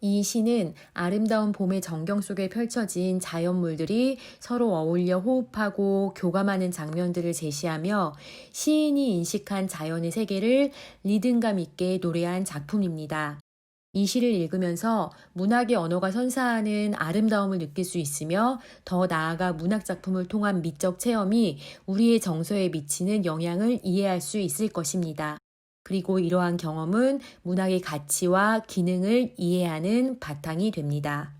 이 시는 아름다운 봄의 정경 속에 펼쳐진 자연물들이 서로 어울려 호흡하고 교감하는 장면들을 제시하며 시인이 인식한 자연의 세계를 리듬감 있게 노래한 작품입니다. 이 시를 읽으면서 문학의 언어가 선사하는 아름다움을 느낄 수 있으며 더 나아가 문학 작품을 통한 미적 체험이 우리의 정서에 미치는 영향을 이해할 수 있을 것입니다. 그리고 이러한 경험은 문학의 가치와 기능을 이해하는 바탕이 됩니다.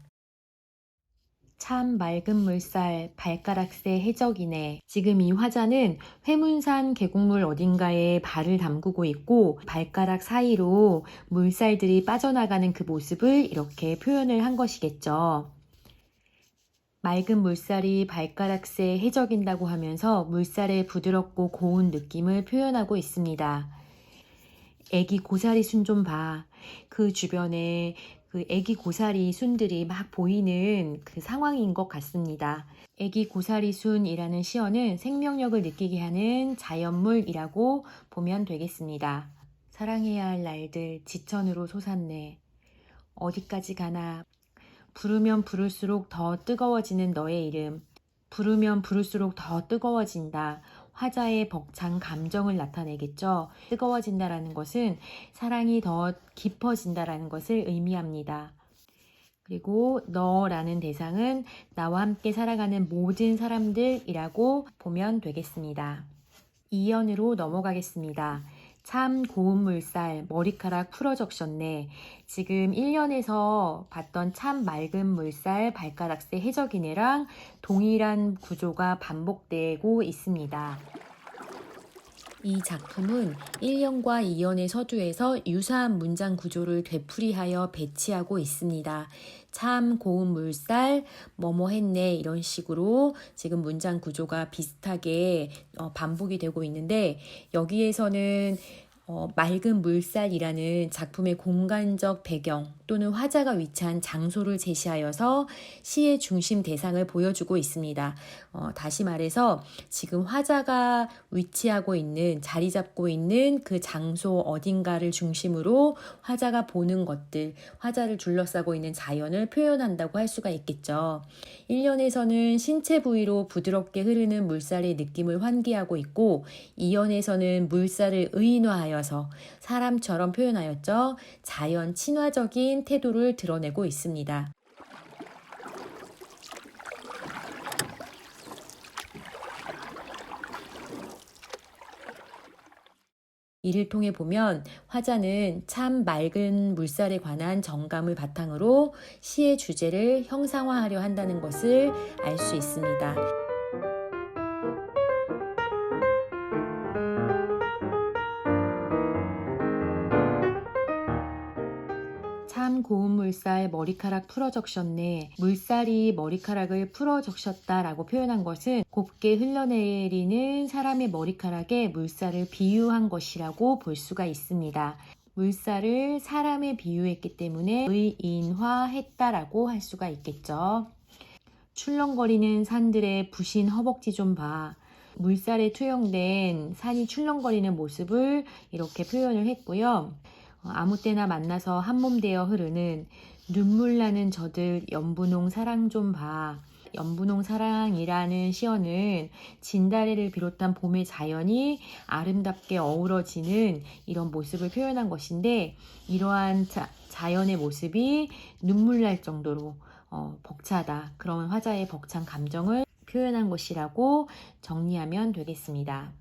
참 맑은 물살, 발가락새 해적이네. 지금 이 화자는 회문산 계곡물 어딘가에 발을 담그고 있고 발가락 사이로 물살들이 빠져나가는 그 모습을 이렇게 표현을 한 것이겠죠. 맑은 물살이 발가락새 해적인다고 하면서 물살의 부드럽고 고운 느낌을 표현하고 있습니다. 애기 고사리 순 좀 봐. 그 주변에 그 애기 고사리 순들이 막 보이는 그 상황인 것 같습니다. 애기 고사리 순이라는 시어는 생명력을 느끼게 하는 자연물이라고 보면 되겠습니다. 사랑해야 할 날들 지천으로 솟았네. 어디까지 가나. 부르면 부를수록 더 뜨거워지는 너의 이름. 부르면 부를수록 더 뜨거워진다. 화자의 벅찬 감정을 나타내겠죠. 뜨거워진다라는 것은 사랑이 더 깊어진다라는 것을 의미합니다. 그리고 너라는 대상은 나와 함께 살아가는 모든 사람들이라고 보면 되겠습니다. 2연으로 넘어가겠습니다. 참 고운 물살, 머리카락 풀어 적셨네. 지금 1년에서 봤던 참 맑은 물살, 발가락새 해적이네랑 동일한 구조가 반복되고 있습니다. 이 작품은 1년과 2년의 서두에서 유사한 문장 구조를 되풀이하여 배치하고 있습니다. 참 고운 물살, 뭐뭐 했네, 이런 식으로 지금 문장 구조가 비슷하게 어, 반복이 되고 있는데, 여기에서는 어, 맑은 물살이라는 작품의 공간적 배경 또는 화자가 위치한 장소를 제시하여서 시의 중심 대상을 보여주고 있습니다. 어, 다시 말해서 지금 화자가 위치하고 있는 자리 잡고 있는 그 장소 어딘가를 중심으로 화자가 보는 것들, 화자를 둘러싸고 있는 자연을 표현한다고 할 수가 있겠죠. 1년에서는 신체 부위로 부드럽게 흐르는 물살의 느낌을 환기하고 있고 2년에서는 물살을 의인화하여 하여서 사람처럼 표현하였죠. 자연 친화적인 태도를 드러내고 있습니다. 이를 통해 보면 화자는 참 맑은 물살에 관한 정감을 바탕으로 시의 주제를 형상화하려 한다는 것을 알 수 있습니다. 고운 물살 머리카락 풀어 적셨네. 물살이 머리카락을 풀어 적셨다 라고 표현한 것은 곱게 흘러내리는 사람의 머리카락에 물살을 비유한 것이라고 볼 수가 있습니다. 물살을 사람에 비유했기 때문에 의인화했다라고 할 수가 있겠죠. 출렁거리는 산들의 부신 허벅지 좀 봐. 물살에 투영된 산이 출렁거리는 모습을 이렇게 표현을 했고요. 어, 아무 때나 만나서 한몸 되어 흐르는 눈물 나는 저들 연분홍 사랑 좀 봐. 연분홍 사랑이라는 시어는 진다래를 비롯한 봄의 자연이 아름답게 어우러지는 이런 모습을 표현한 것인데 이러한 자, 자연의 모습이 눈물 날 정도로 어, 벅차다. 그런 화자의 벅찬 감정을 표현한 것이라고 정리하면 되겠습니다.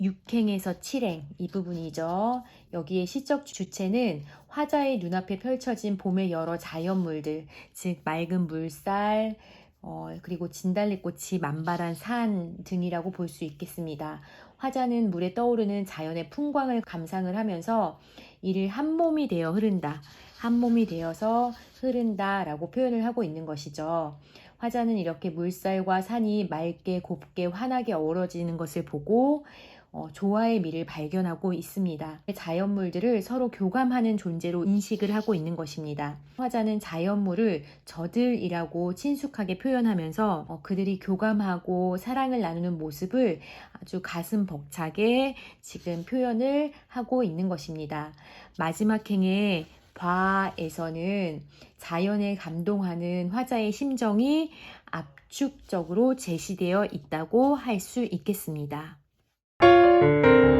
6행에서 7행 이 부분이죠. 여기에 시적 주체는 화자의 눈앞에 펼쳐진 봄의 여러 자연물들, 즉 맑은 물살, 어, 그리고 진달래꽃이 만발한 산 등이라고 볼 수 있겠습니다. 화자는 물에 떠오르는 자연의 풍광을 감상을 하면서 이를 한 몸이 되어 흐른다. 한 몸이 되어서 흐른다 라고 표현을 하고 있는 것이죠. 화자는 이렇게 물살과 산이 맑게 곱게 환하게 어우러지는 것을 보고 어, 조화의 미를 발견하고 있습니다. 자연물들을 서로 교감하는 존재로 인식을 하고 있는 것입니다. 화자는 자연물을 저들이라고 친숙하게 표현하면서 어, 그들이 교감하고 사랑을 나누는 모습을 아주 가슴 벅차게 지금 표현을 하고 있는 것입니다. 마지막 행에 화에서는 자연에 감동하는 화자의 심정이 압축적으로 제시되어 있다고 할 수 있겠습니다. Música